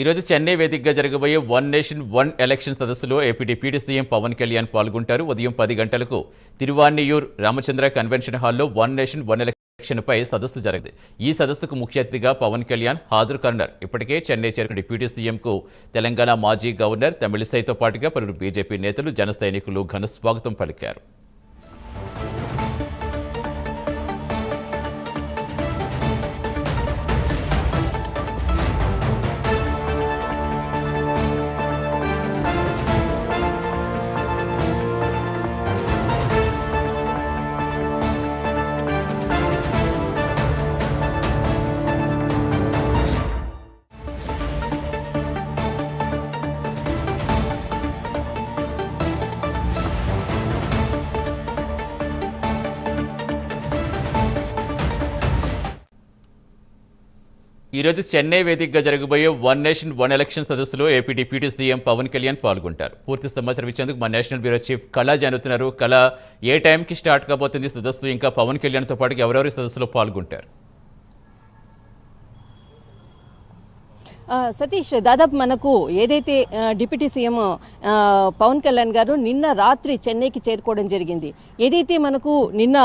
ఈరోజు చెన్నై వేదికగా జరగబోయే వన్ నేషన్ వన్ ఎలక్షన్ సదస్సులో AP deputy CM Pawan Kalyan పాల్గొంటారు. ఉదయం పది గంటలకు తిరువాన్నియూర్ రామచంద్ర కన్వెన్షన్ హాల్లో వన్ నేషన్ వన్ ఎలక్షన్పై సదస్సు జరిగింది. ఈ సదస్సుకు ముఖ్య అతిథిగా పవన్ కళ్యాణ్ హాజరు కానున్నారు. ఇప్పటికే చెన్నై చేరుకుని డిప్యూటీ సీఎంకు తెలంగాణ మాజీ గవర్నర్ తమిళిసైతో పాటుగా పలువురు బీజేపీ నేతలు జన సైనికులు ఘన స్వాగతం పలికారు. ఈరోజు చెన్నై వేదికగా జరగబోయే వన్ నేషన్ వన్ ఎలక్షన్ సదస్సులో AP deputy CM Pawan Kalyan పాల్గొంటారు. పూర్తి సమాచారం ఇచ్చేందుకు మా నేషనల్ బ్యూరో చీఫ్ కళా జానుతున్నారు. కళ ఏ టైంకి స్టార్ట్ కాబోతుంది సదస్సు? ఇంకా పవన్ కళ్యాణ్తో పాటు ఎవరెవరి సదస్సులో పాల్గొంటారు? సతీష్ దాదాపు మనకు ఏదైతే డిప్యూటీ సీఎం పవన్ కళ్యాణ్ గారు నిన్న రాత్రి చెన్నైకి చేరుకోవడం జరిగింది. ఏదైతే మనకు నిన్న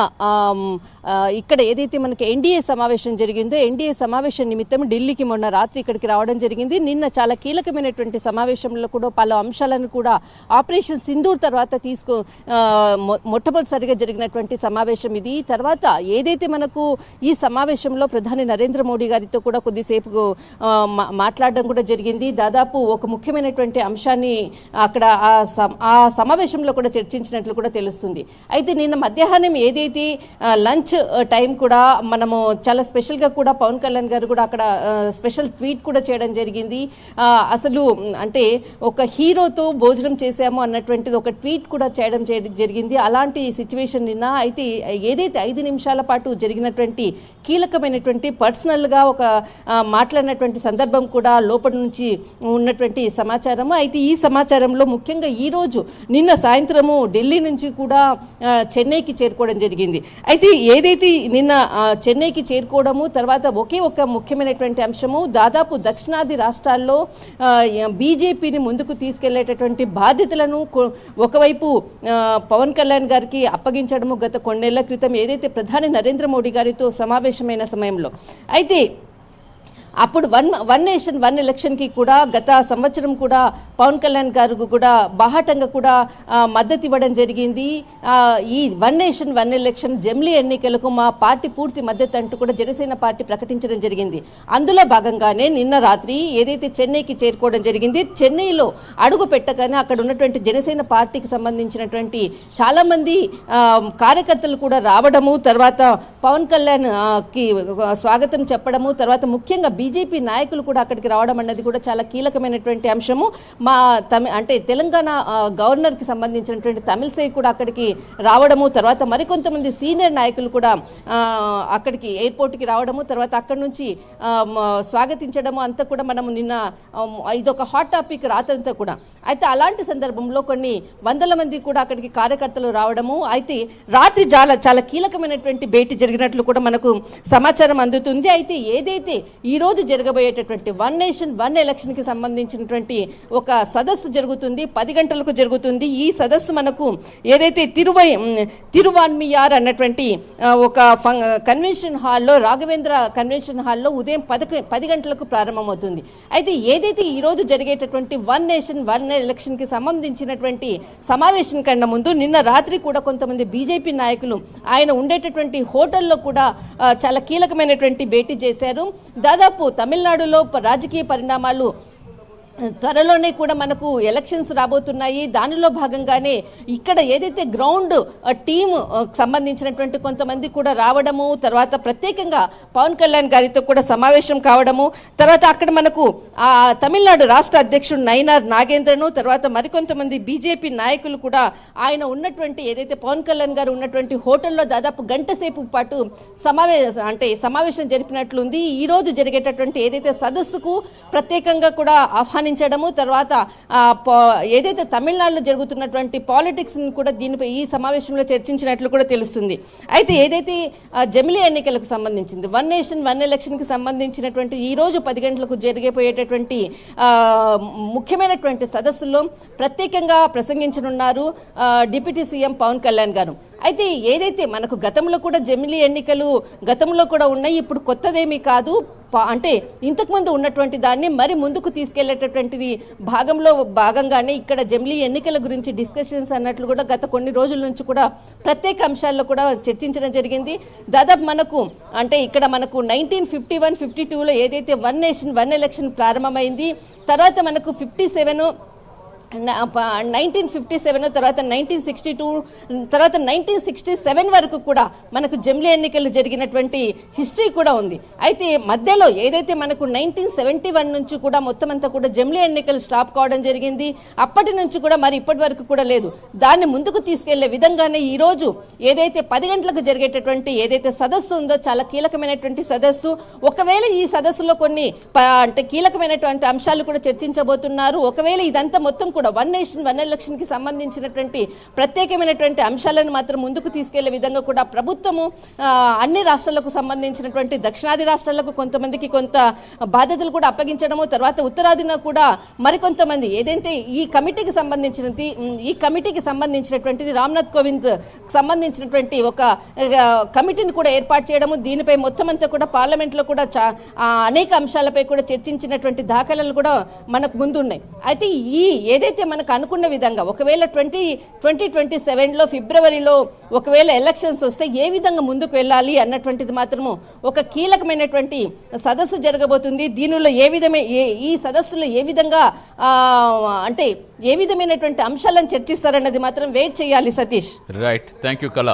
ఇక్కడ ఏదైతే మనకి ఎన్డీఏ సమావేశం జరిగిందో ఎన్డీఏ సమావేశం నిమిత్తం ఢిల్లీకి మొన్న రాత్రి ఇక్కడికి రావడం జరిగింది. నిన్న చాలా కీలకమైనటువంటి సమావేశంలో కూడా పలు అంశాలను కూడా ఆపరేషన్ సింధూర్ తర్వాత తీసుకో మొట్టమొదటిసారిగా జరిగినటువంటి సమావేశం ఇది. తర్వాత ఏదైతే మనకు ఈ సమావేశంలో ప్రధాని నరేంద్ర మోడీ గారితో కూడా కొద్దిసేపు మా- మాట్లాడడం కూడా జరిగింది. దాదాపు ఒక ముఖ్యమైనటువంటి అంశాన్ని అక్కడ ఆ ఆ సమావేశంలో కూడా చర్చించినట్లు కూడా తెలుస్తుంది. అయితే నిన్న మధ్యాహ్నం ఏదైతే లంచ్ టైం కూడా మనము చాలా స్పెషల్గా కూడా పవన్ కళ్యాణ్ గారు కూడా అక్కడ స్పెషల్ ట్వీట్ కూడా చేయడం జరిగింది. అసలు అంటే ఒక హీరోతో భోజనం చేశాము అన్నటువంటిది ఒక ట్వీట్ కూడా చేయడం జరిగింది. అలాంటి సిచ్యువేషన్ నిన్న అయితే ఏదైతే ఐదు నిమిషాల పాటు జరిగినటువంటి కీలకమైనటువంటి పర్సనల్గా ఒక మాట్లాడినటువంటి సందర్భం కూడా లోపల నుంచి ఉన్నటువంటి సమాచారము. అయితే ఈ సమాచారంలో ముఖ్యంగా ఈరోజు నిన్న సాయంత్రము ఢిల్లీ నుంచి కూడా చెన్నైకి చేరుకోవడం జరిగింది. అయితే ఏదైతే నిన్న చెన్నైకి చేరుకోవడము తర్వాత ఒకే ఒక ముఖ్యమైనటువంటి అంశము దాదాపు దక్షిణాది రాష్ట్రాల్లో బీజేపీని ముందుకు తీసుకెళ్ళేటటువంటి బాధ్యతలను ఒకవైపు పవన్ కళ్యాణ్ గారికి అప్పగించడము గత కొన్నేళ్ళ క్రితం ఏదైతే ప్రధాని నరేంద్ర మోడీ గారితో సమావేశమైన సమయంలో. అయితే అప్పుడు వన్ వన్ నేషన్ వన్ ఎలక్షన్కి కూడా గత సంవత్సరం కూడా పవన్ కళ్యాణ్ గారికి కూడా బాహాటంగా కూడా మద్దతు ఇవ్వడం జరిగింది. ఈ వన్ నేషన్ వన్ ఎలక్షన్ జమ్లీ ఎన్నికలకు మా పార్టీ పూర్తి మద్దతు అంటూ కూడా జనసేన పార్టీ ప్రకటించడం జరిగింది. అందులో భాగంగానే నిన్న రాత్రి ఏదైతే చెన్నైకి చేరుకోవడం జరిగింది చెన్నైలో అడుగు పెట్టగానే అక్కడ ఉన్నటువంటి జనసేన పార్టీకి సంబంధించినటువంటి చాలామంది కార్యకర్తలు కూడా రావడము తర్వాత పవన్ కళ్యాణ్కి స్వాగతం చెప్పడము తర్వాత ముఖ్యంగా బీజేపీ నాయకులు కూడా అక్కడికి రావడం అన్నది కూడా చాలా కీలకమైనటువంటి అంశము. మా తమి అంటే తెలంగాణ గవర్నర్కి సంబంధించినటువంటి తమిళసై కూడా అక్కడికి రావడము తర్వాత మరికొంతమంది సీనియర్ నాయకులు కూడా అక్కడికి ఎయిర్పోర్ట్కి రావడము తర్వాత అక్కడి నుంచి స్వాగతించడము అంతా కూడా మనము నిన్న ఇదొక హాట్ టాపిక్ రాత్రంతా కూడా. అయితే అలాంటి సందర్భంలో కొన్ని వందల మంది కూడా అక్కడికి కార్యకర్తలు రావడము అయితే రాత్రి చాలా చాలా కీలకమైనటువంటి భేటీ జరిగినట్లు కూడా మనకు సమాచారం అందుతుంది. అయితే ఏదైతే ఈరోజు రోజు జరగబోయేటటువంటి వన్ నేషన్ వన్ ఎలక్షన్కి సంబంధించినటువంటి ఒక సదస్సు జరుగుతుంది. పది గంటలకు జరుగుతుంది. ఈ సదస్సు మనకు ఏదైతే తిరువై తిరువాన్మియార్ అన్నటువంటి ఒక ఫం- కన్వెన్షన్ హాల్లో రాఘవేంద్ర కన్వెన్షన్ హాల్లో ఉదయం పదక పది గంటలకు ప్రారంభమవుతుంది. అయితే ఏదైతే ఈరోజు జరిగేటటువంటి వన్ నేషన్ వన్ ఎలక్షన్కి సంబంధించినటువంటి సమావేశం కన్నా ముందు నిన్న రాత్రి కూడా కొంతమంది బీజేపీ నాయకులు ఆయన ఉండేటటువంటి హోటల్లో కూడా చాలా కీలకమైనటువంటి భేటీ చేశారు. దాదాపు తమిళనాడులో రాజకీయ పరిణామాలు త్వరలోనే కూడా మనకు ఎలక్షన్స్ రాబోతున్నాయి. దానిలో భాగంగానే ఇక్కడ ఏదైతే గ్రౌండ్ ఆ, టీమ్ సంబంధించినటువంటి కొంతమంది కూడా రావడము తర్వాత ప్రత్యేకంగా పవన్ కళ్యాణ్ గారితో కూడా సమావేశం కావడము తర్వాత అక్కడ మనకు ఆ తమిళనాడు రాష్ట్ర అధ్యక్షుడు నైనార్ నాగేంద్రను తర్వాత మరికొంతమంది బీజేపీ నాయకులు కూడా ఆయన ఉన్నటువంటి ఏదైతే పవన్ కళ్యాణ్ గారు ఉన్నటువంటి హోటల్లో దాదాపు గంట సేపు పాటు సమావేశ అంటే సమావేశం జరిపినట్లుంది. ఈరోజు జరిగేటటువంటి ఏదైతే సదస్సుకు ప్రత్యేకంగా కూడా ఆహ్వానించారు గమనించడము తర్వాత ఏదైతే తమిళనాడులో జరుగుతున్నటువంటి పాలిటిక్స్ కూడా దీనిపై ఈ సమావేశంలో చర్చించినట్లు కూడా తెలుస్తుంది. అయితే ఏదైతే ఆ, జమిలీ ఎన్నికలకు సంబంధించింది వన్ నేషన్ వన్ ఎలక్షన్కి సంబంధించినటువంటి ఈ రోజు పది గంటలకు జరిగిపోయేటటువంటి ముఖ్యమైనటువంటి సదస్సులో ప్రత్యేకంగా ప్రసంగించనున్నారు డిప్యూటీ సీఎం పవన్ కళ్యాణ్ గారు. అయితే ఏదైతే మనకు గతంలో కూడా జమిలీ ఎన్నికలు గతంలో కూడా ఉన్నాయి ఇప్పుడు కొత్తదేమీ కాదు అంటే ఇంతకుముందు ఉన్నటువంటి దాన్ని మరి ముందుకు తీసుకెళ్ళేటటువంటిది భాగంలో భాగంగానే ఇక్కడ జమిలీ ఎన్నికల గురించి డిస్కషన్స్ అన్నట్లు కూడా గత కొన్ని రోజుల నుంచి కూడా ప్రత్యేక అంశాల్లో కూడా చర్చించడం జరిగింది. దాదాపు మనకు అంటే ఇక్కడ మనకు నైన్టీన్ ఫిఫ్టీ వన్ ఫిఫ్టీ టూలో ఏదైతే వన్ నేషన్ వన్ ఎలక్షన్ ప్రారంభమైంది తర్వాత మనకు fifty seven nineteen fifty seven తర్వాత నైన్టీన్ సిక్స్టీ టూ తర్వాత నైన్టీన్ సిక్స్టీ సెవెన్ వరకు కూడా మనకు జమిలీ ఎన్నికలు జరిగినటువంటి హిస్టరీ కూడా ఉంది. అయితే మధ్యలో ఏదైతే మనకు నైన్టీన్ సెవెంటీ వన్ నుంచి కూడా మొత్తం అంతా కూడా జమిలీ ఎన్నికలు స్టాప్ కావడం జరిగింది. అప్పటి నుంచి కూడా మరి ఇప్పటి వరకు కూడా లేదు. దాన్ని ముందుకు తీసుకెళ్ళే విధంగానే ఈ రోజు ఏదైతే పది గంటలకు జరిగేటటువంటి ఏదైతే సదస్సు ఉందో చాలా కీలకమైనటువంటి సదస్సు. ఒకవేళ ఈ సదస్సులో కొన్ని ప- అంటే కీలకమైనటువంటి అంశాలు కూడా చర్చించబోతున్నారు. ఒకవేళ ఇదంతా మొత్తం కూడా వన్ నేషన్ వన్ ఎలక్షన్కి సంబంధించినటువంటి ప్రత్యేకమైనటువంటి అంశాలను మాత్రం ముందుకు తీసుకెళ్ళే విధంగా కూడా ప్రభుత్వము అన్ని రాష్ట్రాలకు సంబంధించినటువంటి దక్షిణాది రాష్ట్రాలకు కొంతమందికి కొంత బాధ్యతలు కూడా అప్పగించడము తర్వాత ఉత్తరాదిన కూడా మరికొంతమంది ఏదైతే ఈ కమిటీకి సంబంధించినది ఈ కమిటీకి సంబంధించినటువంటిది రామ్నాథ్ కోవింద్ సంబంధించినటువంటి ఒక కమిటీని కూడా ఏర్పాటు చేయడము దీనిపై మొత్తం అంతా కూడా పార్లమెంట్లో కూడా చా- అనేక అంశాలపై కూడా చర్చించినటువంటి దాఖలాలు కూడా మనకు ముందున్నాయి. అయితే ఈ ఏదైతే మనకు అనుకున్న విధంగా ఒకవేళ ట్వంటీ ట్వంటీ ట్వంటీ సెవెన్లో ఫిబ్రవరిలో ఒకవేళ ఎలక్షన్స్ వస్తే ఏ విధంగా ముందుకు వెళ్ళాలి అన్నటువంటిది మాత్రము ఒక కీలకమైనటువంటి సదస్సు జరగబోతుంది. దీనిలో ఏ విధమే ఏ ఈ సదస్సులో ఏ విధంగా అంటే ఏ విధమైనటువంటి అంశాలను చర్చిస్తారన్నది మాత్రం వెయిట్ చేయాలి సతీష్. రైట్ థ్యాంక్ యూ కళ